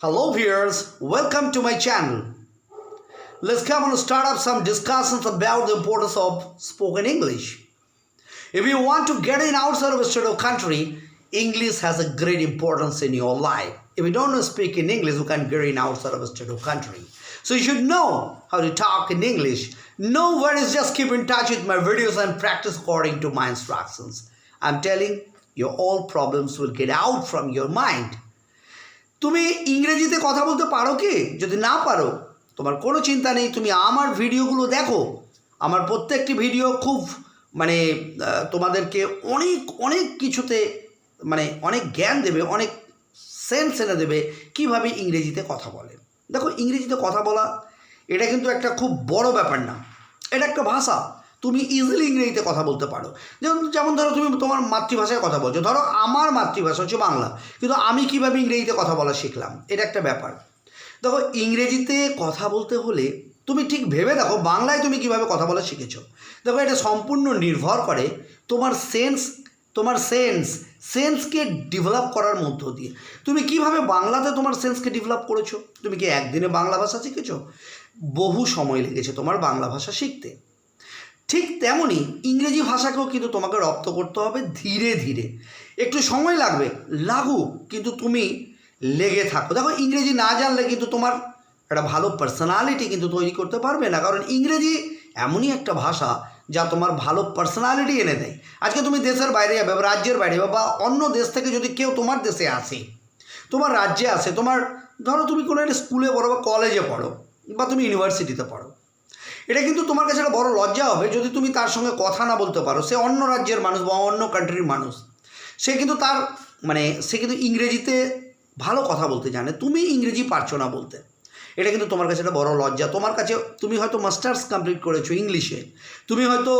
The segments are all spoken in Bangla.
Hello viewers, welcome to my channel. Let's come and start up some discussions about the importance of spoken English. If you want to get in outside of a state of country, English has a great importance in your life. If you don't speak in English, you can get in outside of a state of country. So you should know how to talk in English. No worries, just keep in touch with my videos and practice according to my instructions. I'm telling you, all problems will get out from your mind. তুমি ইংরেজিতে কথা বলতে পারো কি? যদি না পারো, তোমার কোনো চিন্তা নেই, তুমি আমার ভিডিওগুলো দেখো। আমার প্রত্যেকটি ভিডিও খুব মানে তোমাদেরকে অনেক অনেক কিছুতে মানে অনেক জ্ঞান দেবে, অনেক সেন্স এনে দেবে কীভাবে ইংরেজিতে কথা বলে। দেখো, ইংরেজিতে কথা বলা, এটা কিন্তু একটা খুব বড় ব্যাপার না। এটা একটা ভাষা। তুমি ইজিলি ইংরেজিতে কথা বলতে পারো। যেমন যেমন ধরো তুমি তোমার মাতৃভাষায় কথা বলছো, ধরো আমার মাতৃভাষা হচ্ছে বাংলা, কিন্তু আমি কীভাবে ইংরেজিতে কথা বলা শিখলাম? এটা একটা ব্যাপার। দেখো, ইংরেজিতে কথা বলতে হলে তুমি ঠিক ভেবে দেখো বাংলায় তুমি কীভাবে কথা বলা শিখেছো। দেখো, এটা সম্পূর্ণ নির্ভর করে তোমার সেন্স তোমার সেন্স সেন্সকে ডেভেলপ করার মধ্য দিয়ে। তুমি কীভাবে বাংলাতে তোমার সেন্সকে ডেভেলপ করেছ? তুমি কি একদিনে বাংলা ভাষা শিখেছো? বহু সময় লেগেছে তোমার বাংলা ভাষা শিখতে। ঠিক তেমনই ইংরেজি ভাষাকেও কিন্তু তোমাকে রপ্ত করতে হবে ধীরে ধীরে। একটু সময় লাগবে লাগুক কিন্তু তুমি লেগে থাকো। দেখো, ইংরেজি না জানলে কিন্তু তোমার একটা ভালো পার্সোনালিটি কিন্তু তৈরি করতে পারবে না, কারণ ইংরেজি এমনই একটা ভাষা যা তোমার ভালো পার্সোনালিটি এনে দেয়। আজকে তুমি দেশের বাইরে যাবে, বা রাজ্যের বাইরে যাবে, বা অন্য দেশ থেকে যদি কেউ তোমার দেশে আসে, তোমার রাজ্যে আসে, তোমার, ধরো তুমি কোনো একটা স্কুলে পড়ো বা কলেজে পড়ো, বা তুমি ইউনিভার্সিটিতে পড়ো এটা কিন্তু তোমার কাছে একটা বড় লজ্জা হবে যদি তুমি তার সঙ্গে কথা না বলতে পারো। সে অন্য রাজ্যের মানুষ বা অন্য কান্ট্রির মানুষ। সে কিন্তু তার মানে সে কিন্তু ইংরেজিতে ভালো কথা বলতে জানে। তুমি ইংরেজি পারছ না বলতে। এটা কিন্তু তোমার কাছে একটা বড় লজ্জা। তোমার কাছে, তুমি হয়তো মাস্টার্স কমপ্লিট করেছ ইংলিশে। তুমি হয়তো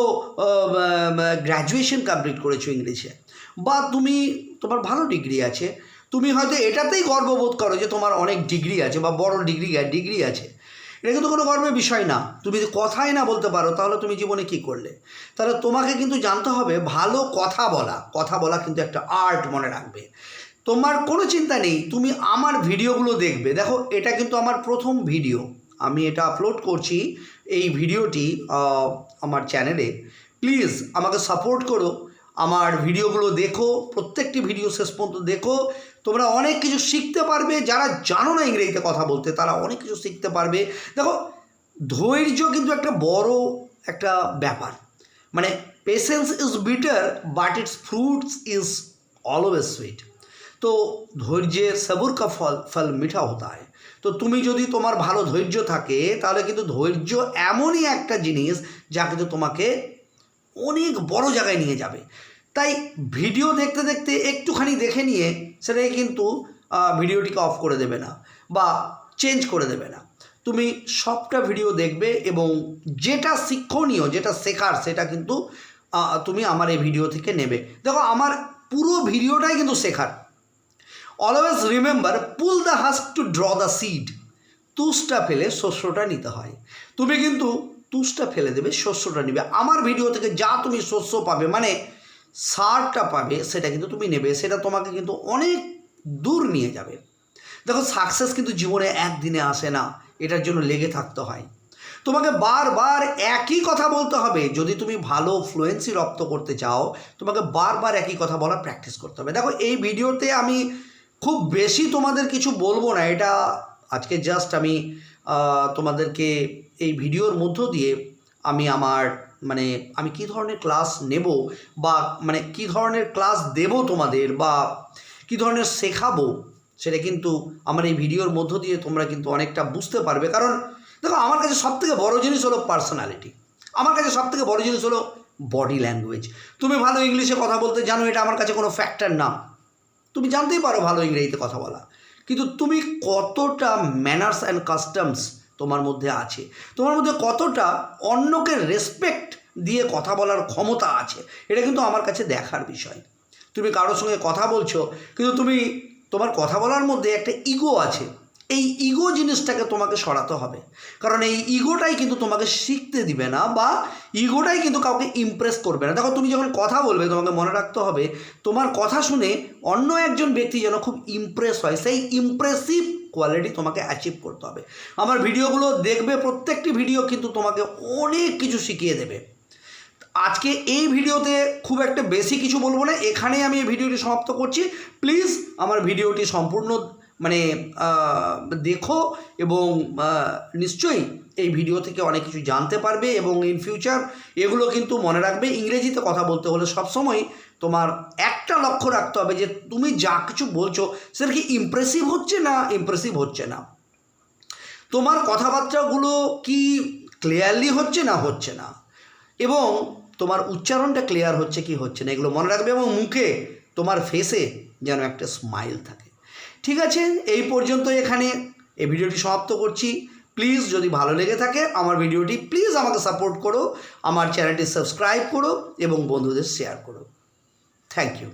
গ্র্যাজুয়েশন কমপ্লিট করেছ ইংলিশে। বা তুমি, তোমার ভালো ডিগ্রি আছে। তুমি হয়তো এটাতেই গর্ববোধ করো যে তোমার অনেক ডিগ্রি আছে বা বড় ডিগ্রি ডিগ্রি আছে। এটা কিন্তু কোনো গর্বের বিষয় না। তুমি যদি কথাই না বলতে পারো, তাহলে তুমি জীবনে কি করলে? তাহলে তোমাকে কিন্তু জানতে হবে, ভালো কথা বলা কথা বলা কিন্তু একটা আর্ট মনে রাখবে। তোমার কোনো চিন্তা নেই, তুমি আমার ভিডিওগুলো দেখবে। দেখো, এটা কিন্তু আমার প্রথম ভিডিও। আমি এটা আপলোড করছি এই ভিডিওটি আমার চ্যানেলে প্লিজ আমাকে সাপোর্ট করো। আমার ভিডিওগুলো দেখো, প্রত্যেকটি ভিডিও শেষ পর্যন্ত দেখো। তোমরা অনেক কিছু শিখতে পারবে। যারা জানো না ইংরেজিতে কথা বলতে, তারা অনেক কিছু শিখতে পারবে। দেখো, ধৈর্য কিন্তু একটা বড় একটা ব্যাপার। মানে patience is bitter but its fruits is always sweet তো, ধৈর্যের সবুর কা ফল ফল মিঠা হতা হয় তো, তুমি যদি তোমার ভালো ধৈর্য থাকে, তাহলে কিন্তু ধৈর্য এমনই একটা জিনিস যা কিন্তু তোমাকে অনেক বড় জায়গায় নিয়ে যাবে। তাই ভিডিও দেখতে দেখতে একটুখানি দেখে নিয়ে সেটাকে কিন্তু ভিডিওটিকে অফ করে দেবে না বা চেঞ্জ করে দেবে না। তুমি সবটা ভিডিও দেখবে এবং যেটা শিক্ষণীয়, যেটা শেখার সেটা কিন্তু তুমি আমার এই ভিডিও থেকে নেবে। দেখো, আমার পুরো ভিডিওটাই কিন্তু শেখার। Always remember pull the husk to draw the seed তুষটা ফেলে শস্যটা নিতে হয়। তুমি কিন্তু তুষটা ফেলে দেবে, শস্যটা নিবে। আমার ভিডিও থেকে যা তুমি শস্য পাবে মানে সারটা পাবে, সেটা কিন্তু তুমি নেবে, সেটা তোমাকে কিন্তু অনেক দূর নিয়ে যাবে। দেখো সাকসেস কিন্তু জীবনে একদিনে আসে না, এটার জন্য লেগে থাকতে হয়। তোমাকে বারবার একই কথা বলতে হবে, যদি তুমি ভালো ফ্লুয়েন্সি রপ্ত করতে চাও, তোমাকে বারবার একই কথা বলার প্র্যাকটিস করতে হবে। দেখো, এই ভিডিওতে আমি খুব বেশি তোমাদের কিছু বলব না, এটা আজকে জাস্ট আমি তোমাদেরকে এই ভিডিওর মধ্য দিয়ে আমি আমার মানে আমি কি ধরনের ক্লাস নেব বা মানে কি ধরনের ক্লাস দেব তোমাদের বা কি ধরনের শেখাবো, সেটা কিন্তু আমার এই ভিডিওর মধ্য দিয়ে তোমরা কিন্তু অনেকটা বুঝতে পারবে। কারণ দেখো, আমার কাছে সব থেকে বড়ো জিনিস হলো পার্সোনালিটি আমার কাছে সব থেকে বড়ো জিনিস হলো বডি ল্যাঙ্গুয়েজ তুমি ভালো ইংলিশে কথা বলতে জানো, এটা আমার কাছে কোনো ফ্যাক্টর না। তুমি জানতেই পারো ভালো ইংরেজিতে কথা বলা। কিন্তু তুমি কতটা ম্যানার্স অ্যান্ড কাস্টমস তোমার মধ্যে আছে। তোমার মধ্যে কতটা অন্যকে রেসপেক্ট দিয়ে কথা বলার ক্ষমতা আছে, এটা কিন্তু আমার কাছে দেখার বিষয়। তুমি কারোর সঙ্গে কথা বলছো, কিন্তু তুমি তোমার কথা বলার মধ্যে একটা ইগো আছে। এই ইগো জিনিসটাকে তোমাকে সরাতে হবে। কারণ এই ইগোটাই কিন্তু তোমাকে শিখতে দিবে না বা ইগোটাই কিন্তু কাউকে ইমপ্রেস করবে না। দেখো, তুমি যখন কথা বলবে, তোমাকে মনে রাখতে হবে, তোমার কথা শুনে অন্য একজন ব্যক্তি যেন খুব ইমপ্রেস হয়, সেই ইমপ্রেসিভ কোয়ালিটি তোমাকে অ্যাচিভ করতে হবে। আমার ভিডিওগুলো দেখবে, প্রত্যেকটি ভিডিও কিন্তু তোমাকে অনেক কিছু শিখিয়ে দেবে। আজকে এই ভিডিওতে খুব একটা বেশি কিছু বলব না, এখানেই আমি এই ভিডিওটি সমাপ্ত করছি। প্লিজ আমার ভিডিওটি সম্পূর্ণ মানে দেখো এবং নিশ্চয়ই এই ভিডিও থেকে অনেক কিছু জানতে পারবে এবং ইন ফিউচার এগুলো কিন্তু মনে রাখবে। ইংরেজিতে কথা বলতে হলে সবসময় তোমার একটা লক্ষ্য রাখতে হবে যে, তুমি যা কিছু বলছো সেটা কি ইমপ্রেসিভ হচ্ছে না ইমপ্রেসিভ হচ্ছে না? তোমার কথাবার্তাগুলো কি ক্লিয়ারলি হচ্ছে না হচ্ছে না? এবং তোমার উচ্চারণটা ক্লিয়ার হচ্ছে কি হচ্ছে না, এগুলো মনে রাখবে এবং মুখে তোমার ফেসে যেন একটা স্মাইল থাকে। ঠিক আছে, এই পর্যন্ত এখানে। এই ভিডিওটি সমাপ্ত করছি। প্লিজ, যদি ভালো লেগে থাকে, আমার ভিডিওটি প্লিজ আমাকে সাপোর্ট করো, আমার চ্যানেলটি সাবস্ক্রাইব করো এবং বন্ধুদের শেয়ার করো। Thank you.